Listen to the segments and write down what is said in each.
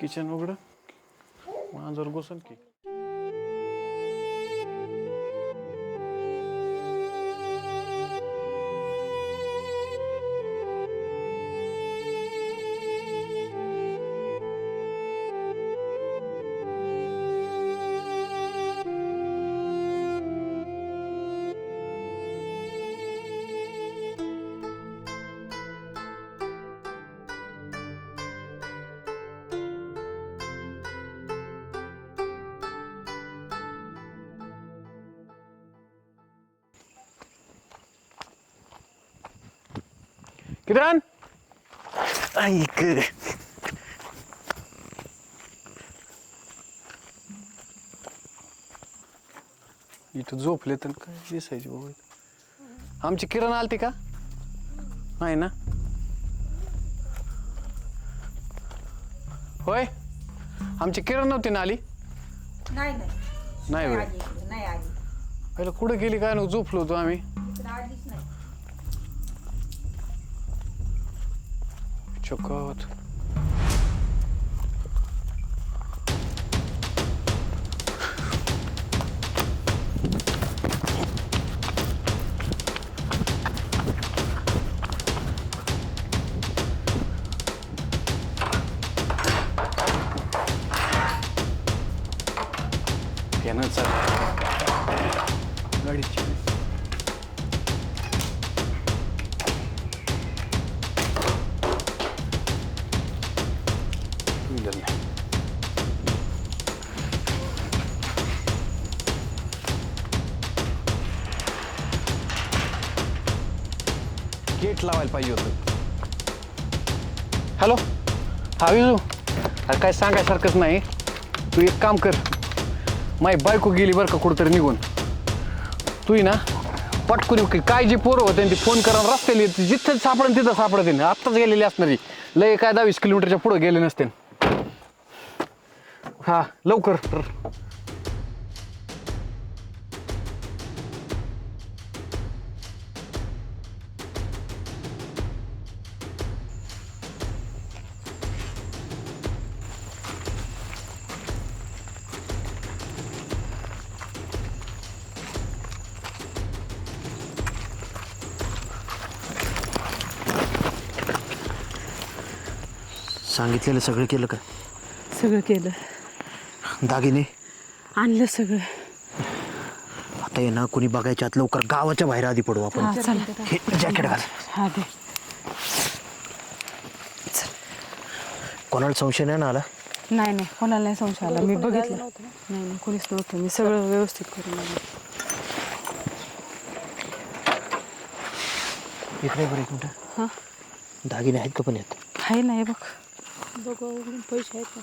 Kitchen उघड. माझ्यावर गोसल की. किरण ऐक इथं झोपले तर काय दिसायचे बाबा इथं. आमची किरण आलती का? नाही ना? होय? आमची किरण नव्हती ना आली? नाही नाही. नाही आली. पहिलं कुठं गेली काय नको झोपलो होतो आम्ही इकडे आलीच नाही चकत यानं लाइट लावायला पाहिजे होतं. हॅलो हा विजू अरे काय सांगायसारखंच नाही. तू एक काम कर. माई बायको गेली बरं का कुठंतरी निघून. तू ना पटकून काय जी पोरं होते ती फोन करा रस्त्याला येते. जिथं सापडेल तिथं सापडते आत्ताच गेलेली असणारी. लय काय दहावीस किलोमीटरच्या पुढं गेले नसते. हा लवकर. सांगितलेलं सगळं केलं का? सगळं केलं. दागिने? आणलं सगळं. आता ये ना कोणी बघायच्या आत लवकर गावाच्या बाहेर आधी पडू आपण. हा चला. हे जॅकेट घाल. हा दे. कोणाला संशय नाही ना आला? नाही नाही. कोणाला नाही संशय आला. मी बघितलं. नाही नाही. कोणीच नव्हतं. मी सगळं व्यवस्थित करून आले. इकडे बरं एक मिनिट. हां? दागिने आहेत का पण येत? आहे ना हे बघ. बघू उघडून पैसे आहेत ना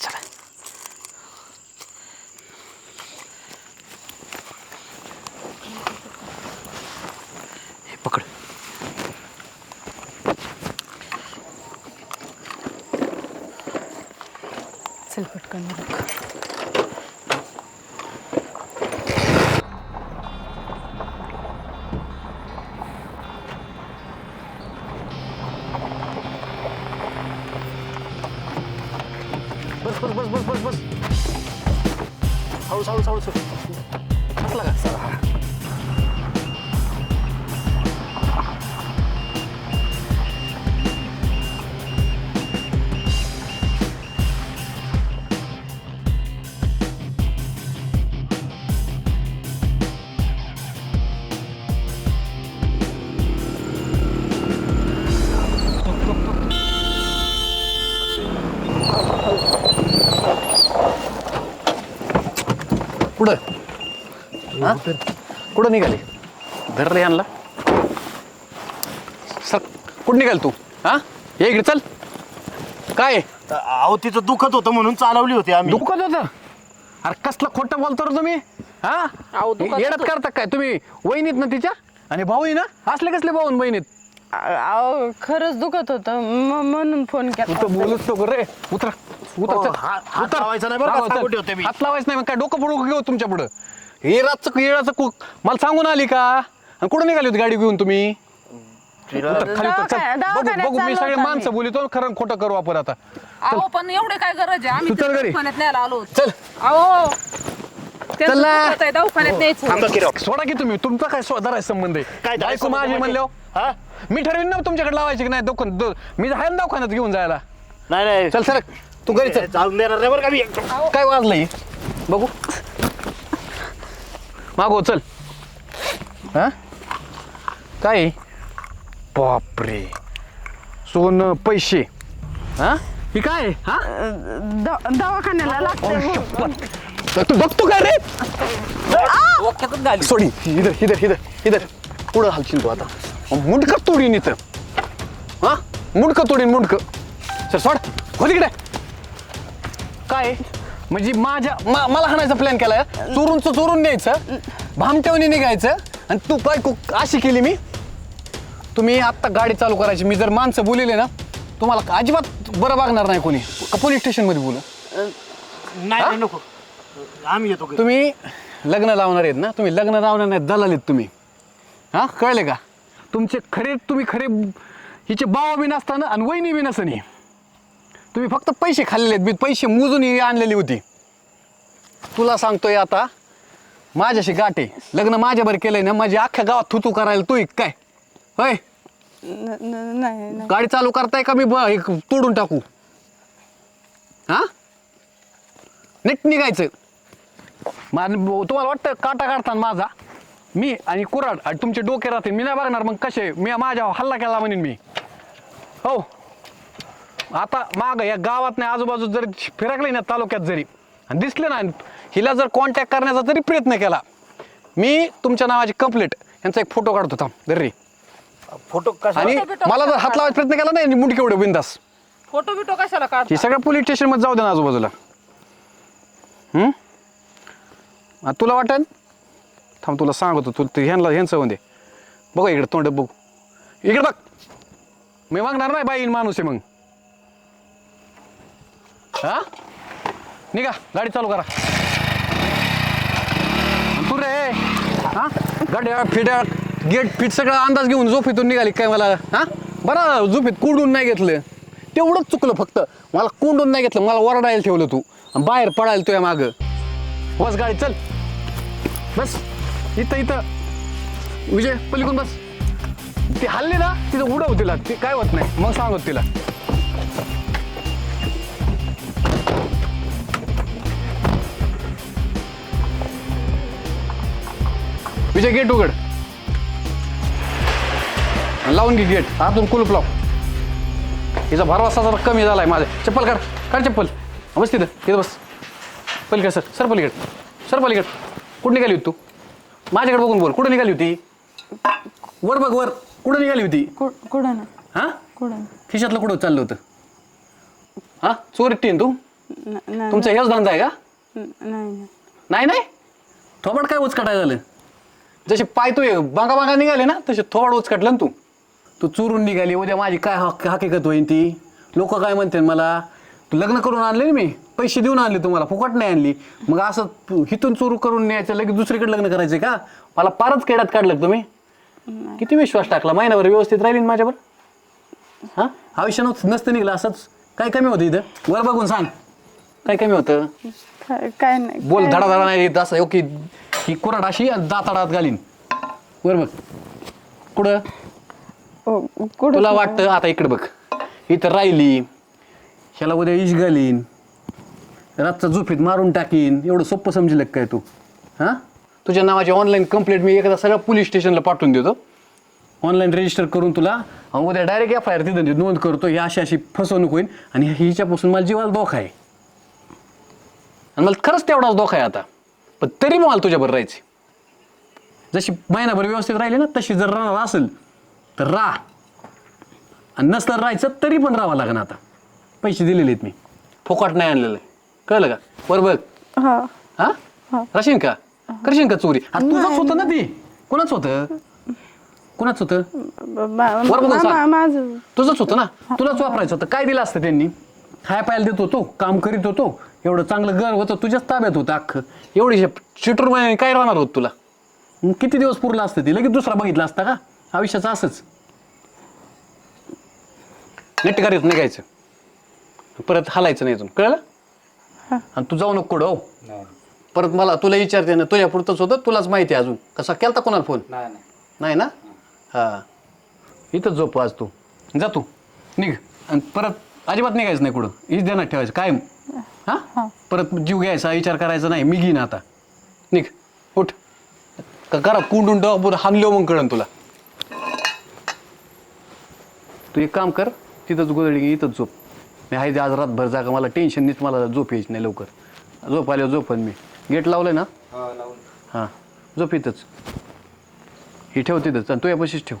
चल. पटकन 서울 서울 서울 서울. कुठं? हा? कुठं? निघाली? धर रे आणला सर कुठं निघाल तू? हा? ये इकडे चल. काय आहे? अहो तिचं दुखत होतं म्हणून चालवली होती आम्ही. दुखत होतं? अरे कसलं खोटं बोलतो रे तुम्ही? हा? येडत करता काय? तुम्ही वहिनीत ना तिच्या? आणि भाऊ ना? असले कसले भाऊ आणि बहिणीत अहो खरंच दुखत होतं. म- म्हणून फोन केला तू बोलूच नको रे. उतरा. उतर हो, चल. हात उतर. लावायचा नाही बरं का, हा, उतर. सांगून ठेवते मी. हात लावायचं नाही मग काय डोकं पडू घेऊ तुमच्या पुढं हे रातचं येळाचं कुक मला सांगून आली का आणि कुठं निघाली होती गाडी घेऊन तुम्ही तिला उतर, खाली उतर, चल. दवाखान्यात- बघू दवाखान्यात बघू मी चाललो सगळे होतो माणसं बोलितो खरं खोटं करू आपण आता अहो पण एवढे काय गरज आहे आम्ही तू चल घरी. दवाखान्यात न्यायला आलो होतो. चल अहो त्यांचं चला. हो. दुखत आहे, दवाखान्यात न्यायचं थांबा की राव. सोडा की तुम्ही तुमचा काय स्वतः संबंध आहे काय बायको संबंध माझी म्हणजे? म्हणलो हा? मी ठरवीन ना तुमच्याकडे लावायची की नाही दुकान दु- मी आहे ना दवाखान्यात घेऊन जायला नाही नाही चल सर तू घरी चल. जाऊन देणार नाही बरं का मी. काय वाजलंय? बघू. मागो चल. हा? काय? बापरे. सोनं पैसे. हा? ही काय? आहे? हा द- दवाखान्याला लागते तर तू बघतो काय रे? सोडी. इधर इधर इधर इधर. पुढं हालशील तू आता. मुंडक तोडीन इथं. हा? मुंडक तोडीन मुंडक. सर सोड. हो तिकडे काय? म्हणजे माझ्या मा- मला हाणायचा प्लॅन केलाय. चोरून चोरून न्यायचं. भामटेवणी निघायचं. आणि तू बायको अशी केली मी? तुम्ही आत्ता गाडी चालू करायची. मी जर माणसं बोलिले ना तुम्हाला अजिबात बरं वागणार नाही कोणी. का पोलीस स्टेशनमध्ये बोलू? नाही नाही, नको. आम्ही येतो घरी. तुम्ही लग्न लावणार आहेत ना? तुम्ही लग्न लावणार नाही दलाल आहेत तुम्ही. हा? कळले का? तुमचे खरे तुम्ही खरे हिचे बावा बी नसताना आणि वहिनी बी नसनी. तुम्ही फक्त पैसे खाल्लेले आहेत. मी पैसे मोजून ही आणलेली होती. तुला सांगतोय आता माझ्याशी गाठे. लग्न माझ्यावर केलंय ना माझ्या अख्ख्या गावात थुतू करायला तू एक काय? होय? न- न- नाही नाही गाडी चालू करताय का मी ब- हे तोडून टाकू? हा? नीट निघायचं. मा- तुम्हाला वाटतं काटा काढताना माझा? मी आणि कुराड आणि तुमचे डोके राहतील. मी नाही बघणार मग कसे? मी माझ्या हल्ला केला म्हणेन मी. हो. आता माग या गावात नाही आजूबाजू जरी फिरकले ना तालुक्यात जरी आणि दिसले ना हिला जर कॉन्टॅक्ट करण्याचा जरी प्रयत्न केला मी तुमच्या नावाची कंप्लेंट यांचा एक फोटो काढतो थांब दर्री फोटो आणि मला जर हात लावायचा प्रयत्न केला नाही मुंडके एवढे बिंदास फोटो बिटो कशाला काढ हे सगळं पोलीस स्टेशनमध्ये जाऊ दे ना आजूबाजूला. हम्म? आ, तुला वाटेल? थांब तुला सांगतो तू ते ह्यांना ह्यांचं होऊन दे. बघ इकडे तोंड बघू. इकडे बघ. मी मागणार नाही बाईन माणूस आहे मग. हा? निघा गाडी चालू करा. तू रे हा? गाड्या फिड्या गेट फिट सगळा अंदाज घेऊन झोपेतून निघाली काय मला? हा? बरं झोपेत कोंडून नाही घेतलं. तेवढंच चुकलं फक्त. मला कोंडून नाही घेतलं मला वरडायला ठेवलं तू. आणि बाहेर पडायला तुझ्या मागं. बस गाडी चल. बस. इथं इथं. विजय पलीकडून बस. ती हल्ली ना तिथं उडव तिला ती काय होत नाही. मग सांगत तिला. विजय गेट उघड. लावून घे गेट आतून कुलूप लाव. हिचा भरवसा जरा कमी झालाय माझा. चप्पल काढ. काढ चप्पल. बस तिथं. तिथं बस. पलीकड सर. सर पलीकड. सर पलीकड. कुठं निघाली होती तू? माझ्याकडे बघून बोल. कुठं निघाली होती? वर बघ वर. कुठं निघाली होती? कुठं ना? हा? कुठं? खिशातलं कुठं चाललं होतं? हा? चोरटी तू? तुमचा हेच धंदा आहे का? न- नाही नाही. नाही नाही? थोबड काय उचकाटाय झालं? जसे पाय तू बांगा बांगा निघाले ना तसे थोबड उचकटलं ना तू. तू चुरून निघाली उद्या माझी काय हक हकीकत होईन ती? लोक काय म्हणते मला? तू लग्न करून आणले ना मी? पैसे देऊन आणले तुम्हाला फुकट नाही आणली. मग असं तू हिथून चोरू करून न्यायचं लगेच दुसरीकडे लग्न करायचं का? मला फारच केड्यात काढलं तुम्ही? किती विश्वास टाकला? महिनाभर व्यवस्थित राहिली ना माझ्यावर? हा? आयुष्य नव्हतं नसतं निघलं असंच. काय कमी होतं इथं? वर बघून सांग. काय कमी होतं? काय नाही बोल धडा धडा नाही. येत असं की ही कुराड अशी दाताडात घालीन. बरं बघ. कुठं? ओ, कुठं? तुला वाटतं आता इकडे बघ. इथं राहिली. ह्याला उद्या इश घालीन. रातचा झोपीत मारून टाकीन. एवढं सोपं समजेल काय तू? हां? तुझ्या नावाची ऑनलाईन कंप्लेंट मी एकदा सगळ्या पोलीस स्टेशनला पाठवून देतो. ऑनलाईन रजिस्टर करून तुला आणि उद्या डायरेक्ट एफ आय आर तिथं नोंद करतो ही अशी अशी फसवणूक होईल आणि हिच्यापासून मला जीवाला धोका आहे. आणि मला खरंच तेवढाच धोका आहे आता. पण तरी मला तुझ्याबरोबर राहायचे जशी महिनाभर व्यवस्थित राहिली ना तशी जर राहणार असेल तर राह. आणि नसलं राहायचं तरी पण राहावं लागेल आता. पैसे दिलेले आहेत मी. फुकट नाही आणलेलं. कळलं का? बरोबर हा. हा? राशीन का? करशील का चोरी? आता तुझंच होतं ना ती. कोणाच होतं? कोणाच होतं? ब- मा- वर बघून मा- सांग. मा- माझं. तुझंच होतं ना? तुलाच वापरायचं होतं. काय दिलं असतं त्यांनी? खाय पायला देत होतो काम करीत होतो. एवढं चांगलं घर होतं तुझ्याच ताब्यात होतं अख्खं. एवढी चिटूर महिने काय राहणार होत तुला? मग किती दिवस पुरला असतं ती? लगेच दुसरा बघितला असता का? आयुष्याचं असंच. नेट करीत निघायचं. परत हालायचं नाही इथून कळलं? आणि तू जाऊ नको कुठं हो. परत मला तुला विचारते ना तुझ्या पुरतंच होतं तुलाच माहिती आहे अजून. कसा केलता कोणाला फोन? नाही ना? हा. इथंच झोप आज तू. जा तू. निघ. आणि परत अजिबात निघायचं नाही कुठं. हीच ध्यानात ठेवायचं. कायम. हा? परत जीव घ्यायचा विचार करायचा नाही. मी घेईन आता. निघ. उठ. का करा कुंडून डबूर हानलो मग कळन तुला. तू एक काम कर तिथंच गोदडी घे इथंच झोप. मी आहे ते आज रातभर जागा मला टेन्शन नीच मला झोप यायची नाही लवकर. झोप आल्यावर झोपन मी. गेट लावलंय ना? हां झोप इथंच. ही ठेव तिथंच आणि तू यापाशीच ठेव.